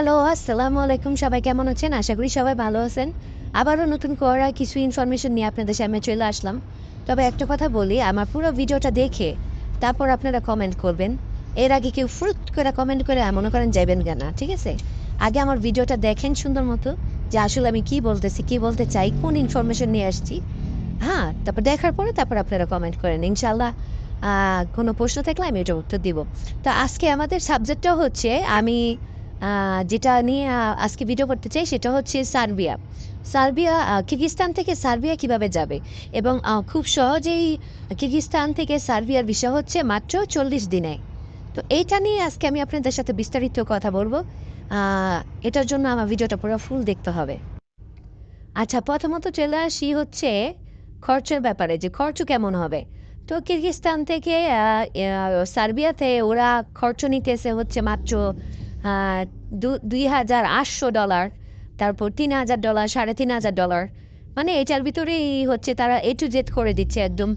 Hello আসসালামু আলাইকুম সবাই কেমন আছেন? আশা করি সবাই ভালো আছেন। আবারও নতুন করা কিছু ইনফরমেশন নিয়ে আপনাদের সামনে চলে আসলাম। তবে একটা কথা বলি, আমার পুরো ভিডিওটা দেখে তারপর আপনারা কমেন্ট করবেন। এর আগে কেউ ফ্রুট করে কমেন্ট করে মনে করেন যাবেন কেনা, ঠিক আছে? আগে আমার ভিডিওটা দেখেন সুন্দর মতো, যে আসলে আমি কি বলতেছি, কি বলতে চাই, কোন ইনফরমেশন নিয়ে আসছি। হ্যাঁ তারপর দেখার পরে তারপর আপনারা কমেন্ট করেন। ইনশাল্লাহ কোনো প্রশ্ন থাকলে আমি এটা উত্তর দিব। তো আজকে আমাদের সাবজেক্টটা হচ্ছে, আমি যেটা নিয়ে আজকে ভিডিও করতে চাই সেটা হচ্ছে সার্বিয়া। সার্বিয়া আহ, কিরগিজস্তান থেকে সার্বিয়া কীভাবে যাবে? এবং খুব সহজেই কিরগিজস্তান থেকে সার্বিয়ার বিষয় হচ্ছে মাত্র চল্লিশ দিনে। তো এইটা নিয়ে আজকে আমি আপনাদের সাথে বিস্তারিত কথা বলব। এটার জন্য আমার ভিডিওটা পুরো ফুল দেখতে হবে। আচ্ছা প্রথমত চলে আসি হচ্ছে খরচের ব্যাপারে যে খরচ কেমন হবে? তো কিরগিজস্তান থেকে সার্বিয়াতে ওরা খরচ নিতেছে হচ্ছে মাত্র দুই হাজার আটশো ডলার, তারপর তিন হাজার ডলার, সাড়ে তিন হাজার ডলার। মানে এটার ভিতরেই হচ্ছে তারা এ টু জেড করে দিচ্ছে একদম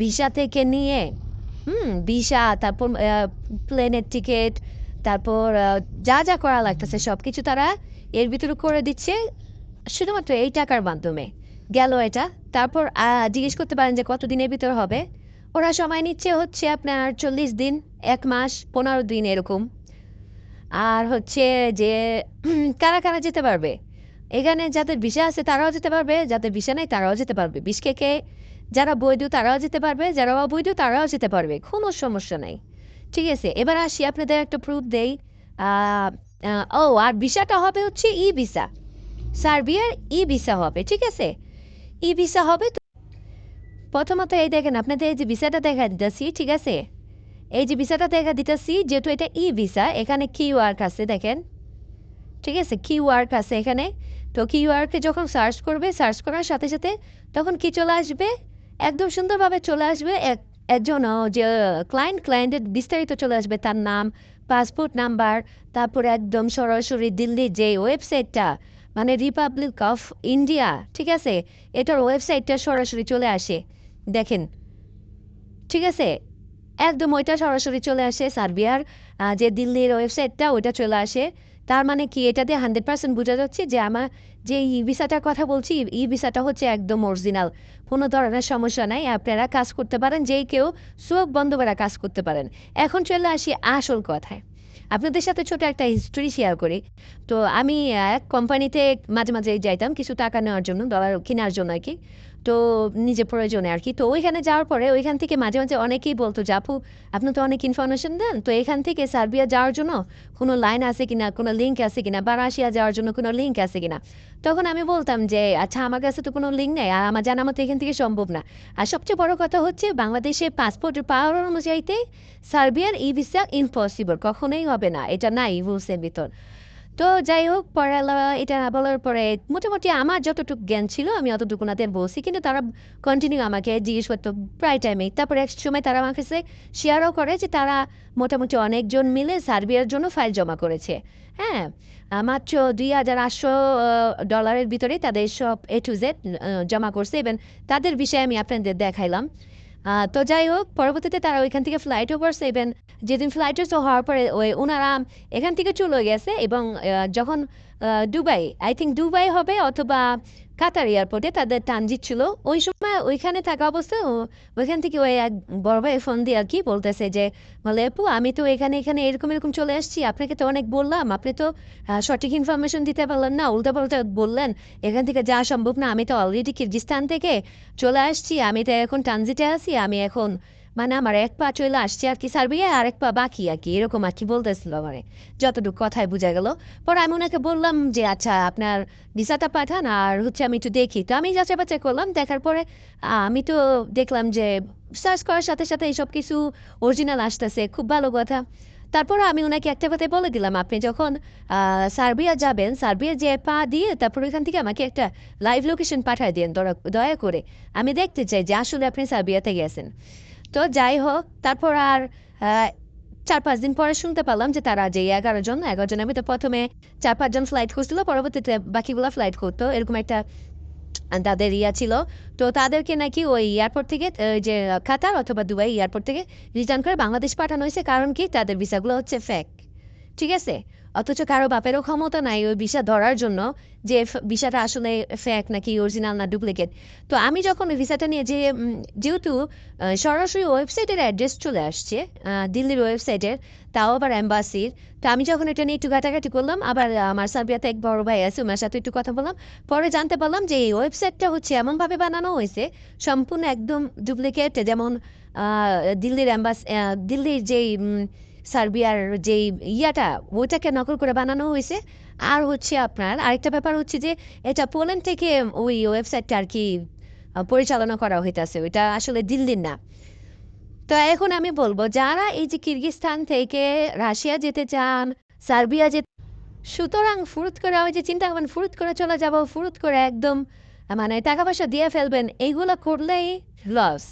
ভিসা থেকে নিয়ে, হুম, ভিসা, তারপর প্লেনের টিকিট, তারপর যা যা করা লাগতেছে সব কিছু তারা এর ভিতরে করে দিচ্ছে। শুধুমাত্র এই টাকার মাধ্যমে গেল এটা। তারপর জিজ্ঞেস করতে পারেন যে কত দিনের ভিতর হবে। ওরা সময় নিচ্ছে হচ্ছে আপনার চল্লিশ দিন, এক মাস, পনেরো দিন এরকম। আর হচ্ছে যে, কারা কারা যেতে পারবে? এখানে যাদের ভিসা আছে তারাও যেতে পারবে, যাদের ভিসা নেই তারাও যেতে পারবে। বিশকেকে যারা বৈধ তারাও যেতে পারবে, যারা অবৈধ তারাও যেতে পারবে, কোনো সমস্যা নেই। ঠিক আছে, এবার আসি আপনাদের একটা প্রুফ দেই। ও, আর ভিসাটা হবে হচ্ছে ই ভিসা সার্বিয়ার ই ভিসা হবে, ঠিক আছে? ই ভিসা হবে তো প্রথমত এই দেখেন, আপনাদের এই যে ভিসাটা দেখা দিতেছি, ঠিক আছে? এই যে ভিসাটা দেখা দিতেছি, যেহেতু এটা ই ভিসা, এখানে কিউ আর্ক আছে, দেখেন। ঠিক আছে কিউ আর্ক আছে এখানে। তো কিউ আর্কে যখন সার্চ করবে সার্চ করার সাথে সাথে তখন কি চলে আসবে? একদম সুন্দরভাবে চলে আসবে এক একজন যে ক্লায়েন্ট ক্লায়েন্টের বিস্তারিত চলে আসবে, তার নাম পাসপোর্ট নাম্বার তারপরে একদম সরাসরি দিল্লির যে ওয়েবসাইটটা মানে রিপাবলিক অফ ইন্ডিয়া ঠিক আছে? এটার ওয়েবসাইটটা সরাসরি চলে আসে। দেখেন, ঠিক আছে? একদম ওইটা সরাসরি চলে আসে সার্বিয়ার যে দিল্লির ওয়েবসাইটটা ওইটা চলে আসে। তার মানে কি এটা দিয়ে হান্ড্রেড পার্সেন্ট বোঝা যাচ্ছে যে আমার যে ই ভিসাটার কথা বলছি, ই ভিসাটা হচ্ছে একদম অরিজিনাল। কোনো ধরনের সমস্যা নাই, আপনারা কাজ করতে পারেন, যেই কেউ চোখ বন্ধ করে কাজ করতে পারেন। এখন চলে আসি আসল কথায়। আপনাদের সাথে ছোট একটা হিস্ট্রি শেয়ার করি। তো আমি এক কোম্পানিতে মাঝে মাঝে যাইতাম, কিছু টাকা নেওয়ার জন্য ডলার কেনার জন্য আর কি। তো নিজে প্রয়োজনে আর কি। তো ওইখানে যাওয়ার পরে ওইখান থেকে মাঝে মাঝে অনেকেই বলতো আপু, আপনি তো অনেক ইনফরমেশন দেন। তো এখান থেকে সার্বিয়া যাওয়ার জন্য কোনো লাইন আছে কিনা, কোনো লিঙ্ক আছে কিনা বা রাশিয়া যাওয়ার জন্য কোনো লিঙ্ক আছে কিনা? তখন আমি বলতাম যে আচ্ছা আমার কাছে তো কোনো লিঙ্ক নেই। আর আমার জানা মতো এখান থেকে সম্ভব না। আর সবচেয়ে বড় কথা হচ্ছে বাংলাদেশে পাসপোর্ট পাওয়ার অনুযায়ীতে সার্বিয়ার ই ভিসা ইম্পসিবল কখনোই হবে না। এটা নাই রুলসের ভিতর। তো যাই হোক পরে এটা বলার পরে মোটামুটি আমার যতটুকু জ্ঞান ছিল, আমি অতটুকু ওনাদের বলছি। কিন্তু তারা কন্টিনিউ আমাকে জিজ্ঞেস করতো প্রায় টাইমেই তারপরে এক সময় তারা আমার কাছে শেয়ারও করে যে তারা মোটামুটি অনেকজন মিলে সার্বিয়ার জন্য ফাইল জমা করেছে। হ্যাঁ মাত্র দুই হাজার আটশো ডলারের ভিতরে তাদের সব এ টু জেড জমা করছে। এবং তাদের বিষয়ে আমি আপনাদের দেখাইলাম। তো যাই হোক পরবর্তীতে তারা ওইখান থেকে ফ্লাইট ওভার সেভেন যেদিন ফ্লাইট হওয়ার পরে ওই ওনারা এখান থেকে চলে গেছে এবং যখন দুবাই আই থিঙ্ক দুবাই হবে অথবা কাতার এয়ারপোর্টে তাদের ট্রানজিট ছিল। ওই সময় ওইখানে থাকা অবস্থায় ওইখান থেকে ওই এক বড় ভাই ফোন দিয়ে আর কি বলতেছে যে, বলে, আপু, আমি তো এখানে এখানে এরকম এরকম চলে আসছি। আপনাকে তো অনেক বললাম। আপনি তো সঠিক ইনফরমেশন দিতে পারলেন না উল্টা পাল্টা বললেন। এখান থেকে যাওয়া সম্ভব না। আমি তো অলরেডি কিরগিস্তান থেকে চলে আসছি। আমি তো এখন ট্রানজিটে আছি। আমি এখন মানে আমার এক পা চলে আসছে আর কি সার্বিয়া আর এক পা বাকি আর কি, এরকম আর কি বলতেছিল মানে যতটুকু কথায় বোঝা গেল। পরে আমি ওনাকে বললাম যে আচ্ছা আপনার ভিসাটা পাঠান আর হচ্ছে আমি একটু দেখি। তো আমি যাচাই বাছাই করলাম, দেখার পরে আমি তো দেখলাম যে, সার্চ করার সাথে সাথে এইসব কিছু অরিজিনাল আসতেছে, খুব ভালো কথা। তারপর আমি ওনাকে একটা কথায় বলে দিলাম, আপনি যখন সার্বিয়া যাবেন, সার্বিয়া যে পা দিয়ে তারপর ওইখান থেকে আমাকে একটা লাইভ লোকেশন পাঠিয়ে দিন দয়া করে। আমি দেখতে চাই যে আসলে আপনি সার্বিয়াতে গেছেন। তো যাই হোক, তারপর আর চার পাঁচ দিন পরে শুনতে পেলাম যে তারা যে এগারো জন এগারো জন আমি তো প্রথমে চার পাঁচজন ফ্লাইট করছিল পরবর্তীতে বাকিগুলো ফ্লাইট করতো, এরকম একটা তাদের ইয়া ছিল। তো তাদেরকে নাকি ওই এয়ারপোর্ট থেকে যে কাতার অথবা দুবাই এয়ারপোর্ট থেকে রিটার্ন করে বাংলাদেশ পাঠানো হয়েছে, কারণ কি? তাদের ভিসাগুলো হচ্ছে ফেক ঠিক আছে? অথচ কারও বাপেরও ক্ষমতা নাই ওই ভিসা ধরার জন্য যে ভিসাটা আসলে ফ্যাক নাকি অরিজিনাল না ডুপ্লিকেট তো আমি যখন ওই ভিসাটা নিয়ে যে যেহেতু সরাসরি ওয়েবসাইটের অ্যাড্রেস চলে আসছে দিল্লির ওয়েবসাইটের, তাও আবার অ্যাম্বাসির তো আমি যখন এটা নিয়ে একটু ঘাটাঘাটি করলাম, আবার আমার সার্বিয়াতে এক বড় ভাই আছে ওনার সাথে একটু কথা বললাম। পরে জানতে পারলাম যে এই ওয়েবসাইটটা হচ্ছে এমনভাবে বানানো হয়েছে, সম্পূর্ণ একদম ডুপ্লিকেট যেমন দিল্লির অ্যাম্বাস দিল্লির যেই সার্বিয়ার যেই ইয়াটা, ওইটাকে নকল করে বানানো হয়েছে। আর হচ্ছে আপনার আরেকটা ব্যাপার হচ্ছে যে, এটা পোল্যান্ড থেকে ওই ওয়েবসাইটটা আর কি পরিচালনা করা হইতাছে। ওইটা আসলে দিল্লির না। তো এখন আমি বলব, যারা এই যে কিরগিস্তান থেকে রাশিয়া যেতে চান, সার্বিয়া যেতে সুতরাং ফুরুত করে, ওই যে চিন্তা করবেন ফুরুত করে চলে যাব, ফুরুত করে একদম মানে টাকা পয়সা দিয়ে ফেলবেন এইগুলো করলেই লস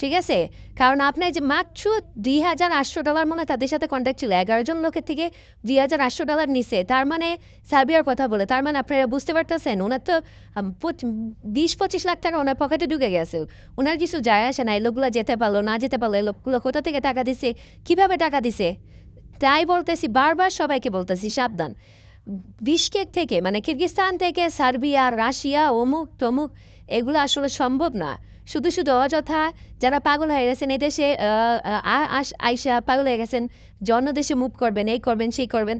ঠিক আছে? কারণ আপনার যে মাত্র দুই হাজার আটশো ডলার মনে তাদের সাথে কন্ট্যাক্ট ছিল, এগারো জন লোকের থেকে দুই হাজার আটশো ডলার নিছে। তার মানে সার্বিয়ার কথা বলে, তার মানে আপনারা বুঝতে পারতেছেন, ওনার তো বিশ পঁচিশ লাখ টাকা ওনার পকেটে ঢুকে গেছে। ওনার কিছু যায় আসে না, এই লোকগুলো যেতে পারল, না যেতে পারল, এই লোকগুলো কোথা থেকে টাকা দিছে, কীভাবে টাকা দিছে? তাই বলতেছি, বারবার সবাইকে বলতেছি, সাবধান। বিশকেক থেকে মানে কিরগিস্তান থেকে সার্বিয়া, রাশিয়া, অমুক, তমুক এগুলো আসলে সম্ভব না। শুধু শুধু অযথা যারা পাগল হয়ে গেছেন এদেশে আইসা পাগল হয়ে গেছেন যে অন্য দেশে মুভ করবেন, এই করবেন, সেই করবেন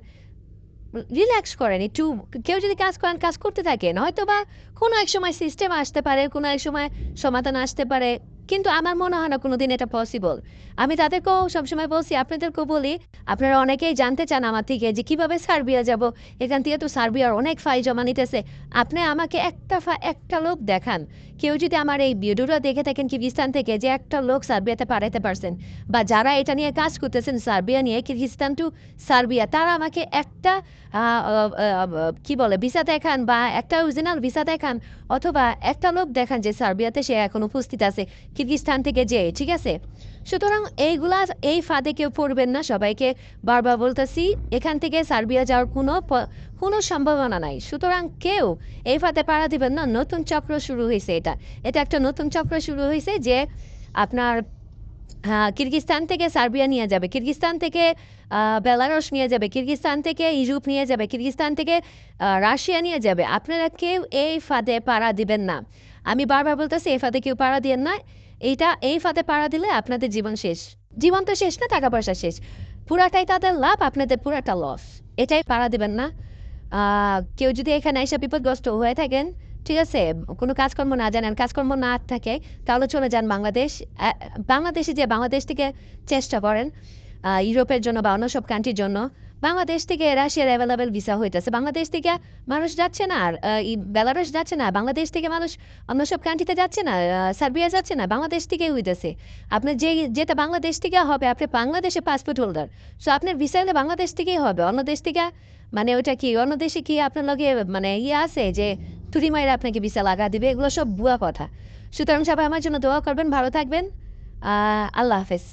রিল্যাক্স করেন একটু। কেউ যদি কাজ করেন, কাজ করতে থাকেন হয়তো বা কোনো এক সময় সিস্টেম আসতে পারে, কোনো এক সময় সমাধান আসতে পারে। কিন্তু আমার মনে হয় না কোনোদিন এটা পসিবল আমি তাদেরকেও সবসময় বলছি, আপনাদেরকেও বলি, আপনারা অনেকেই জানতে চান আমার থেকে যে কীভাবে সার্বিয়া যাব। এখান থেকে তো সার্বিয়ার অনেক ফাই জমা নিতেছে। আপনি আমাকে একটা ফা- একটা লোক দেখান। কেউ যদি আমার এই ভিডিওটা দেখে থাকেন কিরগিস্তান থেকে যে একটা লোক সার্বিয়াতে পাঠাতে পারছেন, বা যারা এটা নিয়ে কাজ করতেছেন সার্বিয়া নিয়ে, কিরগিস্তান টু সার্বিয়া, তারা আমাকে একটা কি বলে, ভিসা দেখান বা একটা অরিজিনাল ভিসা দেখান, অথবা একটা লোক দেখান যে সার্বিয়াতে সে এখন উপস্থিত আছে। কিরগিস্তান থেকে যে, ঠিক আছে? সুতরাং এইগুলা এই ফাঁদে কেউ পড়বেন না সবাইকে। বারবার বলতেছি, এখান থেকে সার্বিয়া যাওয়ার কোনো কোনো সম্ভাবনা নাই। সুতরাং কেউ এই ফাঁদে পাড়া দিবেন না। নতুন চক্র শুরু হয়েছে এটা। এটা একটা নতুন চক্র শুরু হয়েছে যে আপনার হ্যাঁ কিরগিস্তান থেকে সার্বিয়া নিয়ে যাবে। কিরগিস্তান থেকে বেলারস নিয়ে যাবে। কিরগিস্তান থেকে ইউরোপ নিয়ে যাবে। কিরগিস্তান থেকে রাশিয়া নিয়ে যাবে। আপনারা কেউ এই ফাঁদে পাড়া দিবেন না। আমি বারবার বলতেছি, এই ফাঁদে কেউ পাড়া দিয়েন না। এইটা এই ফাঁদে পাড়া দিলে আপনাদের জীবন শেষ। জীবন তো শেষ না, টাকা পয়সা শেষ। পুরাটাই তাদের লাভ, আপনাদের পুরাটা লস এটাই পাড়া দিবেন না। কেউ যদি এখানে এসে বিপদগ্রস্ত হয়ে থাকেন, ঠিক আছে, কোনো কাজকর্ম না জানেন, কাজকর্ম না থাকে, তাহলে চলে যান বাংলাদেশ। বাংলাদেশে যে বাংলাদেশ থেকে চেষ্টা করেন ইউরোপের জন্য বা অন্য সব কান্ট্রির জন্য বাংলাদেশ থেকে রাশিয়ার অ্যাভেলেবেল ভিসা হইতেছে। বাংলাদেশ থেকে মানুষ যাচ্ছে না আর ই যাচ্ছে না। বাংলাদেশ থেকে মানুষ অন্য সব কান্ট্রিতে যাচ্ছে না সার্বিয়া যাচ্ছে না, বাংলাদেশ থেকে হইতেছে। আপনার যে, যেটা বাংলাদেশ থেকে হবে, আপনি বাংলাদেশে পাসপোর্ট হোল্ডার সো আপনার ভিসা হলে বাংলাদেশ থেকেই হবে। অন্য দেশ থেকে মানে ওটা কি, অন্য দেশে কি আপনার লগে মানে ইয়ে আছে যে তুরি মাইরা আপনাকে ভিসা লাগা দিবে? এগুলো সব ভুয়া কথা। সুতরাং সবাই আমার জন্য দোয়া করবেন, ভালো থাকবেন। আল্লাহ হাফেজ।